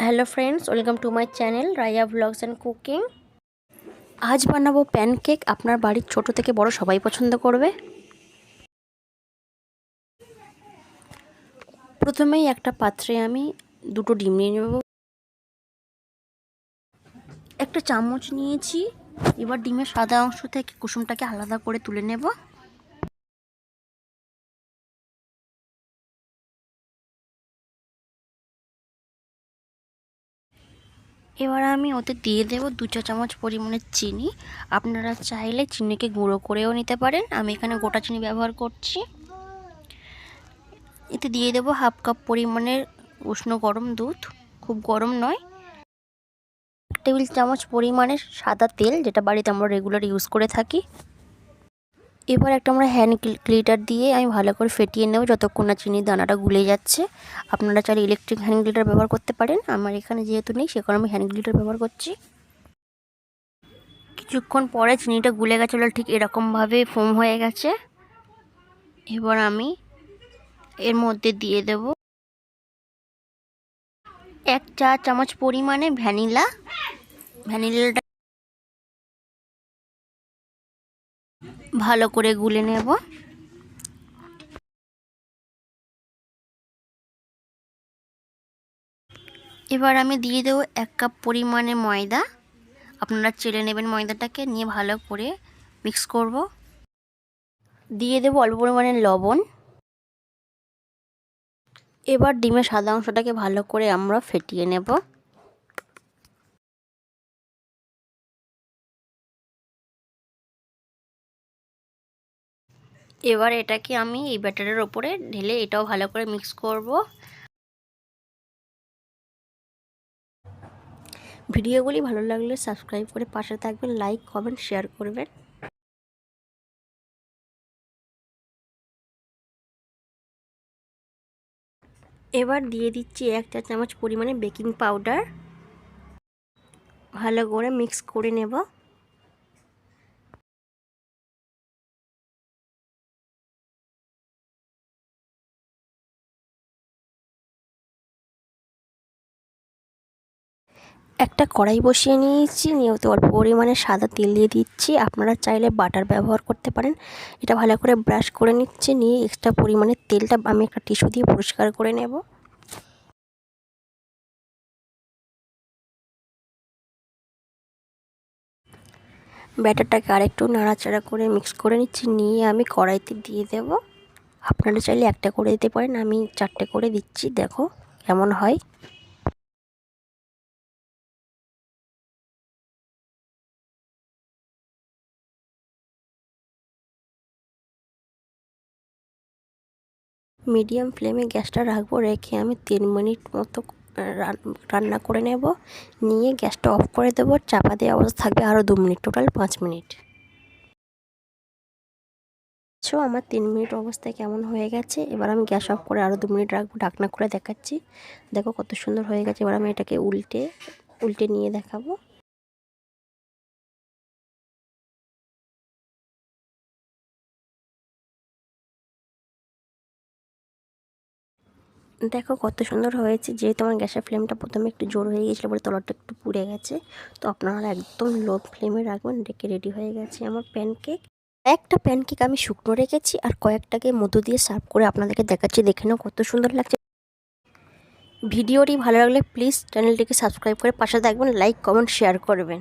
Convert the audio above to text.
Hello friends welcome to my channel Raya blogs and cooking আজ বানাবো pancake আপনার বাড়ির ছোট থেকে বড় সবাই পছন্দ করবে। প্রথমেই একটা পাত্রে আমি দুটো ডিম নিয়ে নেব। একটা চামচ নিয়েছি, এবার ডিমের সাদা অংশ থেকে কুসুমটাকে আলাদা করে তুলে নেব। এবার আমি ওতে দিয়ে দেবো দু চা চামচ পরিমাণে চিনি। আপনারা চাইলে চিনিকে গুঁড়ো করেও নিতে পারেন। আমি এখানে গোটা চিনি ব্যবহার করছি। এতে দিয়ে দেবো হাফ কাপ পরিমাণের উষ্ণ গরম দুধ। খুব গরম নয়। টেবিল চামচ পরিমাণের সাদা তেল, যেটা বাড়িতে আমরা রেগুলার ইউজ করে থাকি। এবার একটা আমরা হ্যান্ড গ্লিটার দিয়ে আমি ভালো করে ফেটিয়ে নেব যতক্ষণ না চিনির দানাটা গুলে যাচ্ছে। আপনারা চাইলে ইলেকট্রিক হ্যান্ড গ্লিটার ব্যবহার করতে পারেন। আমার এখানে যেহেতু নেই, সে কারণে আমি হ্যান্ড গ্লিটার ব্যবহার করছি। কিছুক্ষণ পরে চিনিটা গুলে গেছে ঠিক এরকমভাবে ফোম হয়ে গেছে। এবার আমি এর মধ্যে দিয়ে দেব এক চা চামচ পরিমাণে ভ্যানিলা। ভ্যানিলাটা ভালো করে গুলে নেব। এবার আমি দিয়ে দেবো এক কাপ পরিমাণে ময়দা। আপনারা চেলে নেবেন ময়দাটাকে, নিয়ে ভালো করে মিক্স করব। দিয়ে দেবো অল্প পরিমাণে লবণ। এবার ডিমের সাদা অংশটাকে ভালো করে আমরা ফেটিয়ে নেব। এবার এটাকে আমি এই ব্যাটারের ওপরে ঢেলে এটাও ভালো করে মিক্স করব। ভিডিওগুলি ভালো লাগলে সাবস্ক্রাইব করে পাশে থাকবেন, লাইক, কমেন্ট, শেয়ার করবেন। এবার দিয়ে দিচ্ছি এক চা চামচ পরিমাণে বেকিং পাউডার। ভালো করে মিক্স করে নেব। একটা কড়াই বসিয়ে নিয়েছি, নিয়ে ওতে অল্প পরিমাণে সাদা তেল দিয়ে দিচ্ছি। আপনারা চাইলে বাটার ব্যবহার করতে পারেন। এটা ভালো করে ব্রাশ করে নিচ্ছে, নিয়ে এক্সট্রা পরিমাণে তেলটা আমি একটা টিস্যু দিয়ে পরিষ্কার করে নেব। ব্যাটারটাকে আরেকটু নাড়াচাড়া করে মিক্স করে নিচ্ছি, নিয়ে আমি কড়াইতে দিয়ে দেব। আপনারা চাইলে একটা করে দিতে পারেন, আমি চারটে করে দিচ্ছি, দেখো কেমন হয়। মিডিয়াম ফ্লেমে গ্যাসটা রাখব, রেখে আমি তিন মিনিট মতো রান্না করে নেব। নিয়ে গ্যাসটা অফ করে দেবো, চাপা দেওয়া অবস্থা থাকবে আরও দু মিনিট, টোটাল পাঁচ মিনিট। সো আমার তিন মিনিট অবস্থায় কেমন হয়ে গেছে? এবার আমি গ্যাস অফ করে আরও দু মিনিট রাখব, ঢাকনা করে দেখাচ্ছি। দেখো কত সুন্দর হয়ে গেছে, এবার আমি এটাকে উল্টে উল্টে নিয়ে দেখাবো। দেখো কত সুন্দর হয়েছে। যেহেতু আমার গ্যাসের ফ্লেমটা প্রথমে একটু জোর হয়ে গেছিল বলে তলাটা একটু পুড়ে গেছে। তো আপনারা একদম লো ফ্লেমে রাখবেন, ডেকে রেডি হয়ে গেছে আমার প্যানকেক। একটা প্যানকেক আমি শুকনো রেখেছি আর কয়েকটাকে মধু দিয়ে সার্ভ করে আপনাদেরকে দেখাচ্ছি। দেখে নাও কত সুন্দর লাগছে। ভিডিওটি ভালো লাগলে প্লিজ চ্যানেলটিকে সাবস্ক্রাইব করে পাশে থাকবেন, লাইক, কমেন্ট, শেয়ার করবেন।